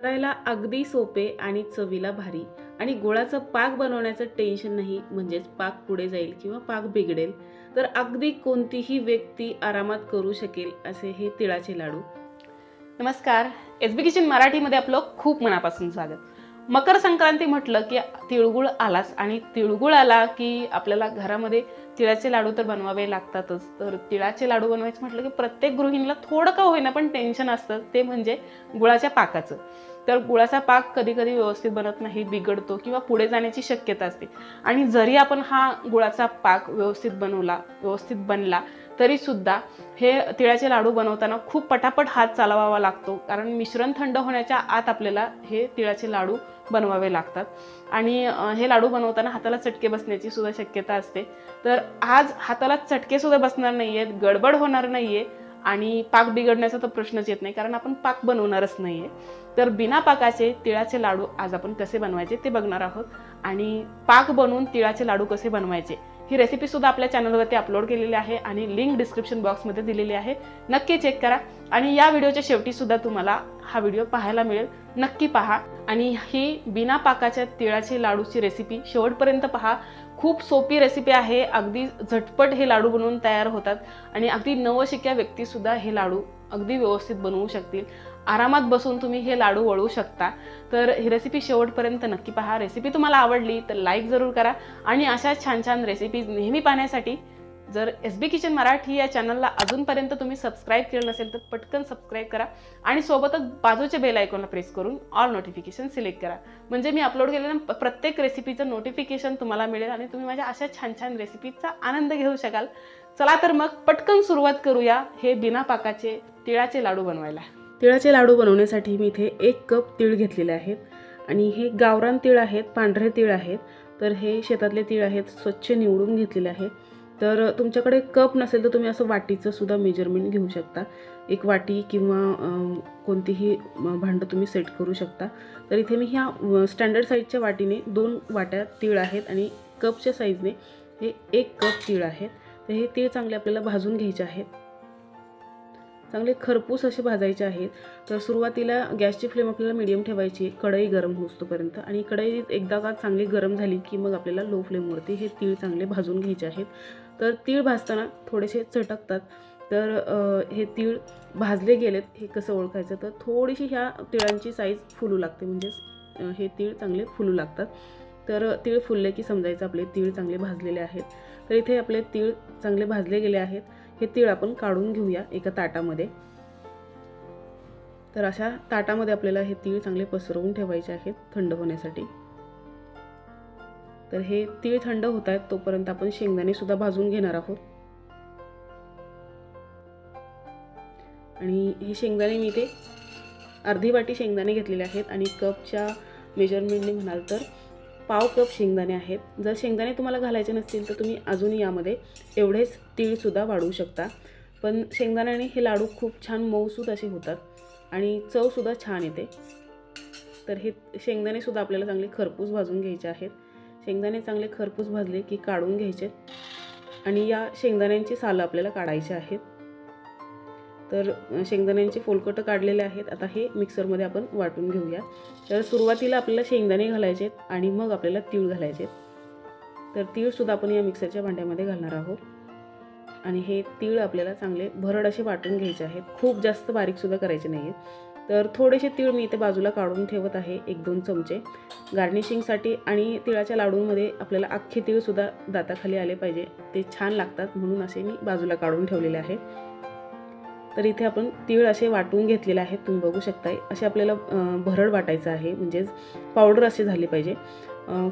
करायला अगदी सोपे आणि चवीला भारी. आणि गुळाचं पाक बनवण्याचं टेन्शन नाही म्हणजेच पाक पुढे जाईल किंवा पाक बिघडेल तर अगदी कोणतीही व्यक्ती आरामात करू शकेल असे हे तिळाचे लाडू. नमस्कार. एस बी किचन मराठीमध्ये आपलं खूप मनापासून स्वागत. मकर संक्रांती म्हटलं की तिळगुळ आलाच आणि तिळगुळ आला की आपल्याला घरामध्ये तिळाचे लाडू तर बनवावे लागतातच. तर तिळाचे लाडू बनवायचे म्हटलं की प्रत्येक गृहिणीला थोडं का होईना पण टेन्शन असतं. ते म्हणजे गुळाच्या पाकाचं. तर गुळाचा पाक कधी कधी व्यवस्थित बनत नाही बिघडतो किंवा पुढे जाण्याची शक्यता असते. आणि जरी आपण हा गुळाचा पाक व्यवस्थित बनवला व्यवस्थित बनला तरी सुद्धा हे तिळाचे लाडू बनवताना खूप पटापट हात चालवावा लागतो. कारण मिश्रण थंड होण्याच्या आत आपल्याला हे तिळाचे लाडू बनवावे लागतात. आणि हे लाडू बनवताना हाताला चटके बसण्याची सुद्धा शक्यता असते. तर आज हाताला चटके सुद्धा बसणार नाही आहेत गडबड होणार नाही आहे आणि पाक बिघडण्याचा तर प्रश्नच येत नाही कारण आपण पाक बनवणारच नाही आहे तर बिना पाकाचे तिळाचे लाडू आज आपण कसे बनवायचे ते बघणार आहोत. आणि पाक बनवून तिळाचे लाडू कसे बनवायचे ही रेसिपीसुद्धा आपल्या चॅनलवरती अपलोड केलेली आहे आणि लिंक डिस्क्रिप्शन बॉक्समध्ये दिलेली आहे. नक्की चेक करा आणि या व्हिडिओच्या शेवटीसुद्धा तुम्हाला हा व्हिडिओ पाहायला मिळेल. नक्की पहा आणि ही बिना पाकाच्या तिळाची लाडूची रेसिपी शेवटपर्यंत पहा. खूप सोपी रेसिपी आहे. अगदी झटपट हे लाडू बनवून तयार होतात आणि अगदी नवशिक्या व्यक्तीसुद्धा हे लाडू अगदी व्यवस्थित बनवू शकतील. आरामात बसून तुम्ही हे लाडू वळवू शकता. तर ही रेसिपी शेवटपर्यंत नक्की पहा. रेसिपी तुम्हाला आवडली तर लाईक जरूर करा. आणि अशा छान छान रेसिपीज नेहमी पाहण्यासाठी जर एस बी किचन मराठी या चॅनलला अजूनपर्यंत तुम्ही सबस्क्राईब केलं नसेल तर पटकन सबस्क्राईब करा. आणि सोबतच बाजूच्या बेल आयकॉनला प्रेस करून ऑल नोटिफिकेशन सिलेक्ट करा. म्हणजे मी अपलोड केलेल्या प्रत्येक रेसिपीचं नोटिफिकेशन तुम्हाला मिळेल आणि तुम्ही माझ्या अशा छान छान रेसिपीचा आनंद घेऊ शकाल. चला तर मग पटकन सुरुवात करूया हे बिना पाकाचे तिळाचे लाडू बनवायला. तिळाचे लाडू बनवण्यासाठी मी इथे एक कप तीळ घेतलेले आहेत. आणि हे गावरान तीळ आहेत पांढरे तीळ आहेत. तर हे शेतातले तीळ आहेत स्वच्छ निवडून घेतलेले आहेत. तर तुमच्याकडे कप नसेल तर तुम्ही असं वाटीचं सुद्धा मेजरमेंट घेऊ शकता. एक वाटी किंवा कोणतीही भांडं तुम्ही सेट करू शकता. तर इथे मी ह्या स्टँडर्ड साईजच्या वाटीने दोन वाट्या तीळ आहेत आणि कपच्या साईजने हे एक कप तीळ आहेत तर हे तीळ चांगले आपल्याला भाजून घ्यायचे आहेत. चांगले खरपूस असे भाजायचे आहेत. तर सुरुवातीला गॅसची फ्लेम आपल्याला मिडियम ठेवायची कढई गरम होतोपर्यंत आणि कढई एकदा का चांगली गरम झाली की मग आपल्याला लो फ्लेमवरती हे तीळ चांगले भाजून घ्यायचे आहेत. तर तीळ भाजताना थोडेसे चटकतात. तर हे तीळ भाजले गेलेत हे कसं ओळखायचं? तर थोडीशी ह्या तिळांची साईज फुलू लागते. म्हणजेच हे तीळ चांगले फुलू लागतात. तर तीळ फुलले की समजायचं आपले तीळ चांगले भाजलेले आहेत. तर इथे आपले तीळ चांगले भाजले गेले आहेत. हे तीळ आपण काढून घेऊया एका ताटामध्ये. तर अशा ताटामध्ये आपल्याला हे तीळ चांगले पसरवून ठेवायचे आहेत थंड होण्यासाठी. तर हे तीळ थंड होत आहेत तोपर्यंत आपण शेंगदाणे सुद्धा भाजून घेणार आहोत. आणि हे शेंगदाणे मी ते अर्धी वाटी शेंगदाणे घेतलेले आहेत आणि कपच्या मेजरमेंटने म्हणाल तर पाव कप शेंगदाणे आहेत. जर शेंगदाणे तुम्हाला घालायचे नसतील तर तुम्ही अजून यामध्ये एवढेच तीळसुद्धा वाढवू शकता. पण शेंगदाण्याने हे लाडू खूप छान मऊसूद असे होतात आणि चवसुद्धा छान येते. तर हे शेंगदाणेसुद्धा आपल्याला चांगले खरपूस भाजून घ्यायचे आहेत. शेंगदाणे चांगले खरपूस भाजले की काढून घ्यायचे. आणि या शेंगदाण्यांची सालं आपल्याला काढायची आहेत. तर शेंगदाण्यांचे फोलकटं काढलेले आहेत. आता हे मिक्सरमध्ये आपण वाटून घेऊया. तर सुरुवातीला आपल्याला शेंगदाणे घालायचे आहेत आणि मग आपल्याला तीळ घालायचे आहेत. तर तीळसुद्धा आपण या मिक्सरच्या भांड्यामध्ये घालणार आहोत. आणि हे तीळ आपल्याला चांगले भरड असे वाटून घ्यायचे आहेत. खूप जास्त बारीकसुद्धा करायचे नाही आहेत तर थोडेसे तीळ मी इथे बाजूला काढून ठेवत आहे एक दोन चमचे. गार्निशिंगसाठी आणि तिळाच्या लाडूंमध्ये आपल्याला अख्खे तीळसुद्धा दाताखाली आले पाहिजे. ते छान लागतात म्हणून असे मी बाजूला काढून ठेवलेले आहे तर इथे आपण तीळ असे वाटून घेतलेले आहेत तुम्ही बघू शकताय. असे आपल्याला भरड वाटायचं आहे म्हणजेच पावडर असे झाले पाहिजे.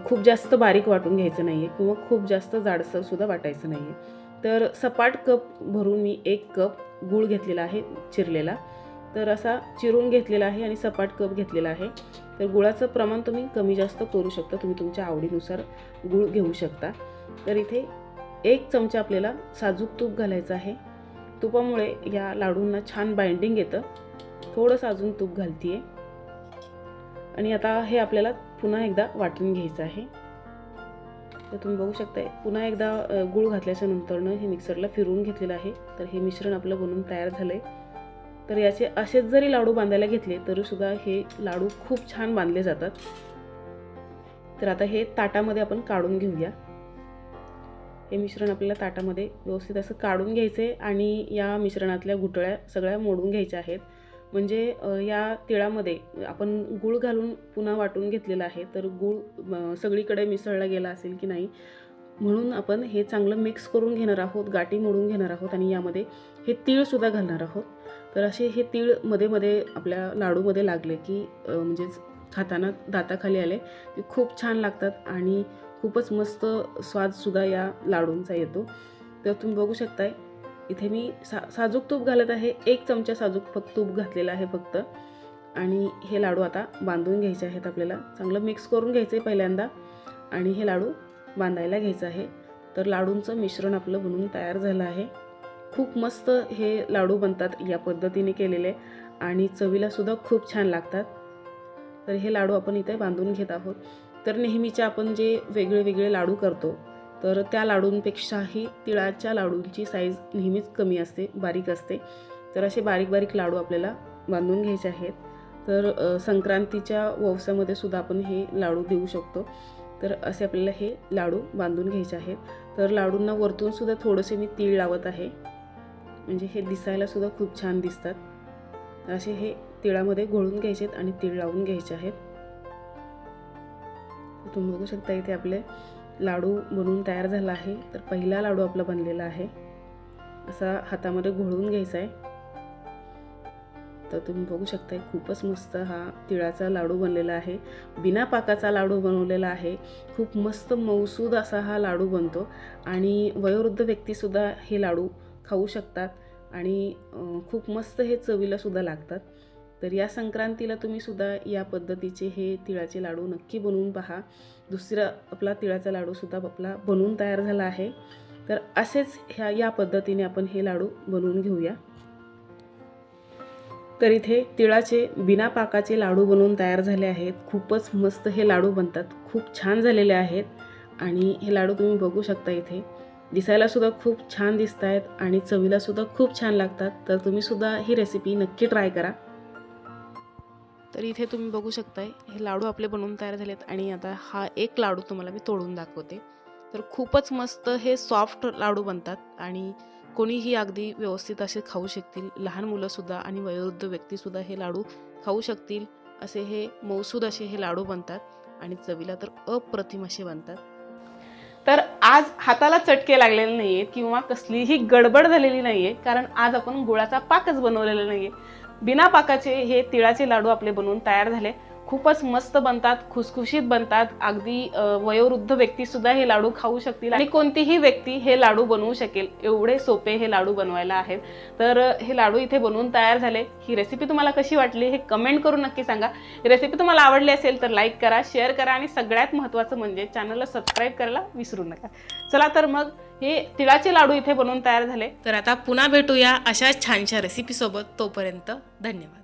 खूप जास्त बारीक वाटून घ्यायचं नाही आहे किंवा खूप जास्त जाडसरसुद्धा वाटायचं नाही आहे तर सपाट कप भरून मी एक कप गूळ घेतलेला आहे चिरलेला. तर असा चिरून घेतलेला आहे आणि सपाट कप घेतलेला आहे. तर गुळाचं प्रमाण तुम्ही कमी जास्त करू शकता तुम्ही तुमच्या आवडीनुसार गूळ घेऊ शकता. तर इथे एक चमचा आपल्याला साजूक तूप घालायचं आहे. तुपामुळे या लाडूंना छान बाइंडिंग येतं. थोडंसं अजून तूप घालते आणि आता हे आपल्याला पुन्हा एकदा वाटून घ्यायचं आहे. तर तुम्ही बघू शकताय पुन्हा एकदा गूळ घातल्याच्या नंतरनं हे मिक्सरला फिरवून घेतलेलं आहे. तर हे मिश्रण आपलं बनून तयार झालं आहे तर याचे असेच जरी लाडू बांधायला घेतले तरी सुद्धा हे लाडू खूप छान बांधले जातात. तर आता हे ताटामध्ये आपण काढून घेऊया. हे मिश्रण आपल्याला ताटामध्ये व्यवस्थित असं काढून घ्यायचं आहे आणि या मिश्रणातल्या घुटळ्या सगळ्या मोडून घ्यायच्या आहेत. म्हणजे या तिळामध्ये आपण गूळ घालून पुन्हा वाटून घेतलेला आहे तर गूळ सगळीकडे मिसळला गेला असेल की नाही म्हणून आपण हे चांगलं मिक्स करून घेणार आहोत गाठी मोडून घेणार आहोत आणि यामध्ये हे तीळसुद्धा घालणार आहोत. तर असे हे तीळमध्ये मध्ये आपल्या लाडूमध्ये लागले की म्हणजेच खाताना दाताखाली आले की खूप छान लागतात आणि खूपच मस्त स्वादसुद्धा या लाडूंचा येतो. तर तुम्ही बघू शकताय इथे मी सा साजूक तूप घालत आहे. एक चमचा साजूक फक्त तूप घातलेलं आहे फक्त. आणि हे लाडू आता बांधून घ्यायचे आहेत आपल्याला. चांगलं मिक्स करून घ्यायचं आहे पहिल्यांदा. आणि हे लाडू बांधायला घ्यायचं आहे. तर लाडूंचं मिश्रण आपलं बनवून तयार झालं आहे. खूप मस्त हे लाडू बनतात या पद्धतीने केलेले. आणि चवीलासुद्धा खूप छान लागतात. तर हे लाडू आपण इथे बांधून घेत आहोत. तर नेहमीचे आपण जे वेगळे वेगळे लाडू करतो तर त्या लाडूंपेक्षाही तिळाच्या लाडूंची साईज नेहमीच कमी असते बारीक असते. तर असे बारीक बारीक लाडू आपल्याला बांधून घ्यायचे आहेत. तर संक्रांतीच्या ववसामध्ये सुद्धा आपण हे लाडू देऊ शकतो. तर असे आपल्याला हे लाडू बांधून घ्यायचे आहेत. तर लाडूंना वरतून सुद्धा थोडेसे मी तीळ लावत आहे. म्हणजे हे दिसायला सुद्धा खूप छान दिसतात. असे हे तिळामध्ये घोळून घ्यायचे आहेत आणि तीळ लावून घ्यायचे आहेत. तुम्ही बघू शकता इथे आपले लाडू बनवून तयार झाला आहे. तर पहिला लाडू आपला बनलेला आहे. असा हातामध्ये घोळून घ्यायचा आहे. तर तुम्ही बघू शकताय खूपच मस्त हा तिळाचा लाडू बनलेला आहे. बिना पाकाचा लाडू बनवलेला आहे. खूप मस्त मौसूद असा हा लाडू बनतो. आणि वयोवृद्ध व्यक्तीसुद्धा हे लाडू खाऊ शकतात. आणि खूप मस्त हे चवीलासुद्धा लागतात. तर या संक्रांतीला तुम्ही सुद्धा या पद्धतीचे हे तिळाचे लाडू नक्की बनवून पहा. दुसरा आपला तिळाचा लाडूसुद्धा आपला बनवून तयार झाला आहे. तर असेच ह्या या पद्धतीने आपण हे लाडू बनवून घेऊया. तर इथे तिळाचे बिना पाकाचे लाडू बनवून तयार झाले आहेत. खूपच मस्त हे लाडू बनतात. खूप छान झालेले आहेत. आणि हे लाडू तुम्ही बघू शकता इथे. दिसायलासुद्धा खूप छान दिसत आहेत आणि चवीलासुद्धा खूप छान लागतात. तर तुम्हीसुद्धा ही रेसिपी नक्की ट्राय करा. तर इथे तुम्ही बघू शकताय हे लाडू आपले बनवून तयार झालेत आणि आता हा एक लाडू तुम्हाला मी तोडून दाखवते. तर खूपच मस्त हे सॉफ्ट लाडू बनतात आणि कोणीही अगदी व्यवस्थित असे खाऊ शकतील. लहान मुलंसुद्धा आणि वयोवृद्ध व्यक्तीसुद्धा हे लाडू खाऊ शकतील. असे हे मौसूद असे हे लाडू बनतात आणि चवीला तर अप्रतिम असे बनतात. तर आज हाताला चटके लागलेले नाही आहेत किंवा कसलीही गडबड झालेली नाही आहे कारण आज आपण गुळाचा पाकच बनवलेला नाही आहे बिना पाकाचे हे तिळाचे लाडू आपले बनवून तयार झाले. खूपच मस्त बनतात खुसखुशीत बनतात. अगदी वयोवृद्ध व्यक्तीसुद्धा हे लाडू खाऊ शकतील आणि कोणतीही व्यक्ती हे लाडू बनवू शकेल. एवढे सोपे हे लाडू बनवायला आहेत. तर हे लाडू इथे बनवून तयार झाले. ही रेसिपी तुम्हाला कशी वाटली हे कमेंट करून नक्की सांगा. रेसिपी तुम्हाला आवडली असेल तर लाईक करा शेअर करा आणि सगळ्यात महत्त्वाचं म्हणजे चॅनलला सबस्क्राईब करायला विसरू नका. चला तर मग हे तिळाचे लाडू इथे बनवून तयार झाले. तर आता पुन्हा भेटूया अशाच छानशा रेसिपीसोबत तोपर्यंत धन्यवाद.